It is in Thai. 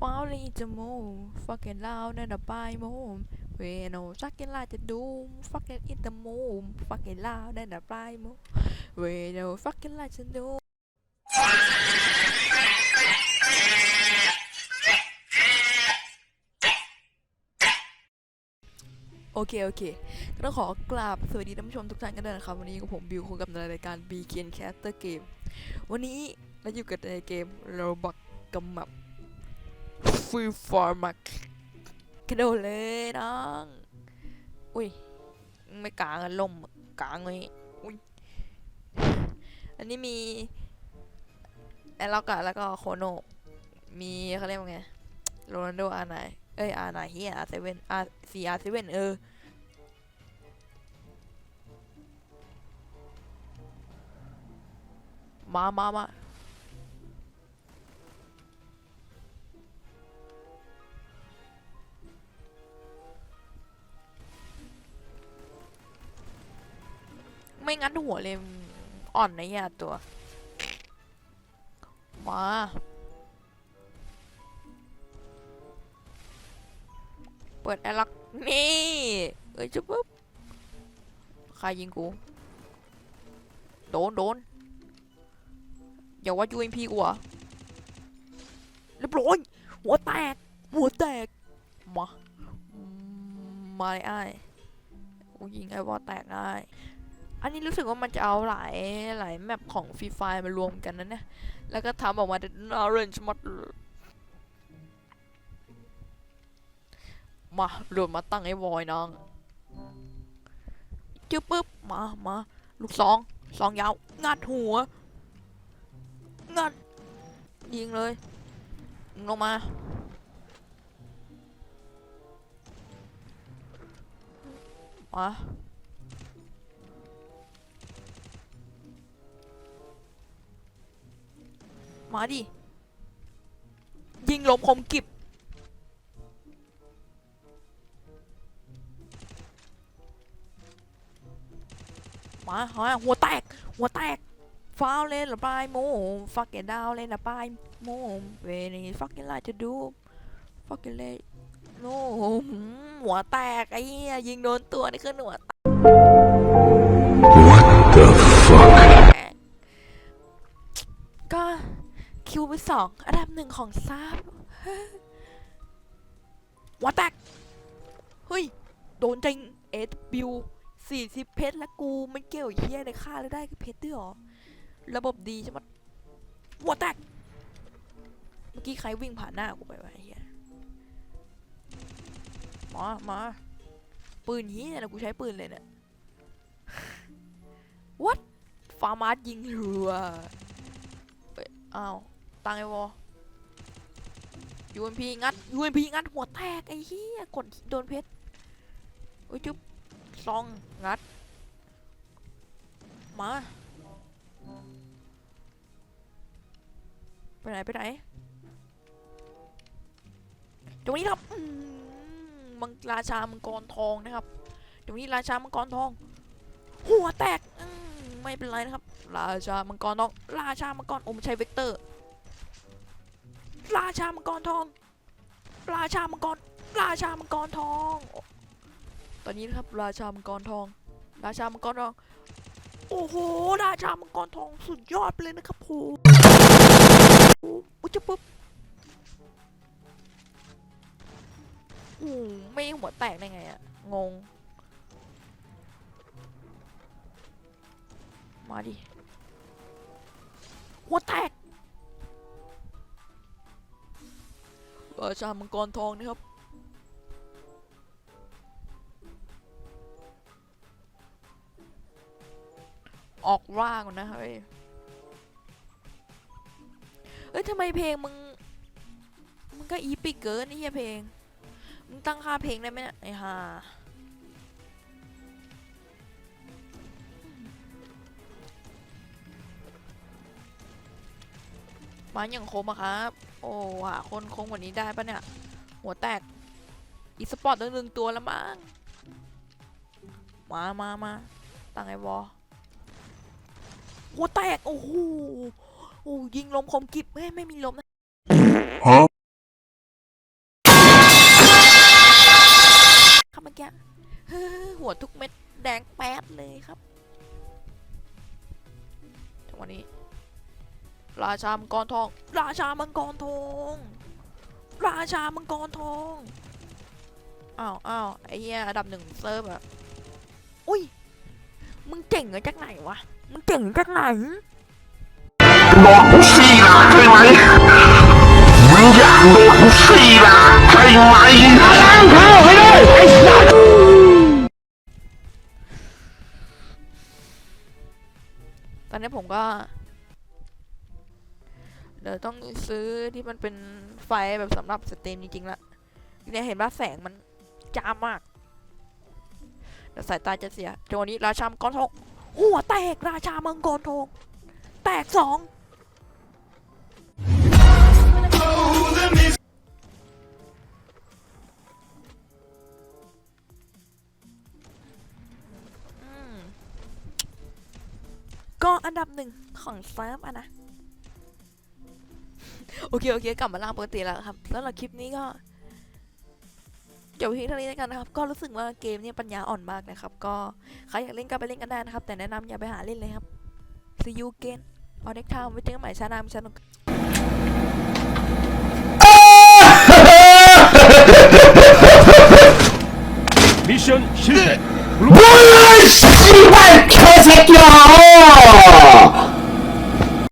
fall into moon fucking loud and a by moon when no fucking like the doom fucking in the moon fucking loud and a by moon when no fucking like the doom โอเค โอเค ก็ต้องขอกราบสวัสดีท่านผู้ชมทุกท่านกันด้วยนะครับ วันนี้กับผมบิวคุยกับในรายการ b k n Caster Game วันนี้เราอยู่กับในเกม Roblox กำมับ แมป Free for m a กระโดดเลยน้อง อุ้ย ไม่กลางอะลมกลางเลยอุ้ย อันนี้มีแอลล็อกอะแล้วก็โคโน มีเขาเรียกว่าไงโรนัลโดอาร์ไนเอ้ยอาร์ไนเฮียอาร์เซเว่นอาร์ซีอาร์เซเว่นเออมามามา ไม่งั้นหัวเลยมึงอ่อนนะเนี่ยตัว มาเปิดแอร์ล็อกนี่เอ้ยจุ๊บปุ๊บใครยิงกู โดนโดนอย่าว่า UMP กูเหรอะเรียบร้อยหัวแตก หัวแตก มา มาเลยไอ้กูยิงไอ้วอแตกง่าย อันนี้รู้สึกว่ามันจะเอาหลายหลายแมปของฟรีไฟมารวมกันนะเนี่ย แล้วก็ทำออกมาเป็น orange หมดมาโดดมาตั้งไอ้วอยน้องจึ๊บปึ๊บมามาลูกซองซองยาวงัดหัวงัดยิงเลยลงมามา มาดิ ยิงลมคมกิบมาฮะหัวแตก หัวแตกฟาวเล่นละปลายโมฟักเกดาวเล่นละปลายโมเวนี่ฟักเกไลจะดูฟักเกเล่โน้หัวแตกไอ้เหี้ยยิงโดนตัวนี่คือหัวแตก คิวไปสองอันดับหนึ่งของซับหัวแตกเฮ้ย โดนจริงเอสบิวสี่สิบเพชรและกูไม่เกี่ยวเฮียในค่าแล้วได้คือเพชรด้วยเหรอ ระบบดีใช่ไหมหัวแตกเมื่อกี้ใครวิ่งผ่านหน้ากูไปวะเฮียมามาปืนเฮียนะกูใช้ปืนเลยเนี่ย what ฟาร์มาร์ยิงเรือเอ้ยอ้าว ตังไอวอ UMP งัด UMP งัดหัวแตกไอ้เหี้ยกดโดนเพชรอุ้ยจุ๊บซองงัด มาไปไหนไปไหนตรงนี้ครับมังราชามังกรทองนะครับตรงนี้ราชามังกรทอง หัวแตกไม่เป็นไรนะครับ ราชามังกรทอง ราชามังกรอมใช้เวกเตอร์ ราชามังกรทอง ราชามังกร ราชามังกรทอง ตอนนี้นะครับราชามังกรทอง ราชามังกรทอง โอ้โห ราชามังกรทองสุดยอดไปเลยนะครับผมอุ้ยจะปุ๊บโอ้ไม่หัวแตกได้ไงอะงง มาดิ หัวแตก ราชามังกรทองนะครับออกร่างนนะเฮ้ย เอ้ยทำไมเพลงมึง มึงก็อีปิกเกินนี่เฮียเพลง มึงตั้งค่าเพลงได้ไหมเนี่ยไอ้ห่าาอย่างคมอะครับ โอ้หาคนคงกว่านี้ได้ปะเนี่ย หัวแตก อีสปอร์ตตัวหนึ่งตัวแล้วมั้ง มามามาตั้งไอ้วอหัวแตก โอ้โหโอ้ยิงลมคมกิบไม่ไม่มีลมนะครับเมื่อกี้หัวทุกเม็ดแดงแป๊ดเลยครับจังหวะนี้ ราชามังกรทอง ราชามังกรทอง ราชามังกรทองอ้าวอ้าวไอ้เหี้ยอันดับหนึ่งเซิร์ฟอะอุ้ย มึงเก่งมาจากไหนวะ มึงเก่งจากไหน บอกกูสี่ละใช่ไหมมึงอยากโดนกูสี่ละใช่ไหมล้างเท้าให้ได้ไอ้สัสตอนนี้ผมก็ เดี๋ยวต้องซื้อที่มันเป็นไฟแบบสำหรับสตรีมจริงๆละเนี่ยเห็นว่าแสงมันจ้ามากเดี๋ยวสายตาจะเสียจังหวะนี้ราชามังกรทองหัวแตกราชามังกรทองแตกสองก็อันดับหนึ่งของเซิร์ฟอะนะ โอเคโอเคกลับมาล่างปกติแล้วครับแล้วหรังคลิปนี้ก็จบเพียงเท่านี้แล้วกันนะครับ ก็รู้สึกว่าเกมนี้ปัญญาอ่อนมากนะครับ ก็ใครอยากเล่นก็ไปเล่นกันได้นะครับ แต่แนะนำอย่าไปหาเล่นเลยครับ see you again on next time ไว้เจอกันใหม่ชานามชาดมมิชชั่นชิลบุลลี่ชิบะเคสเกียว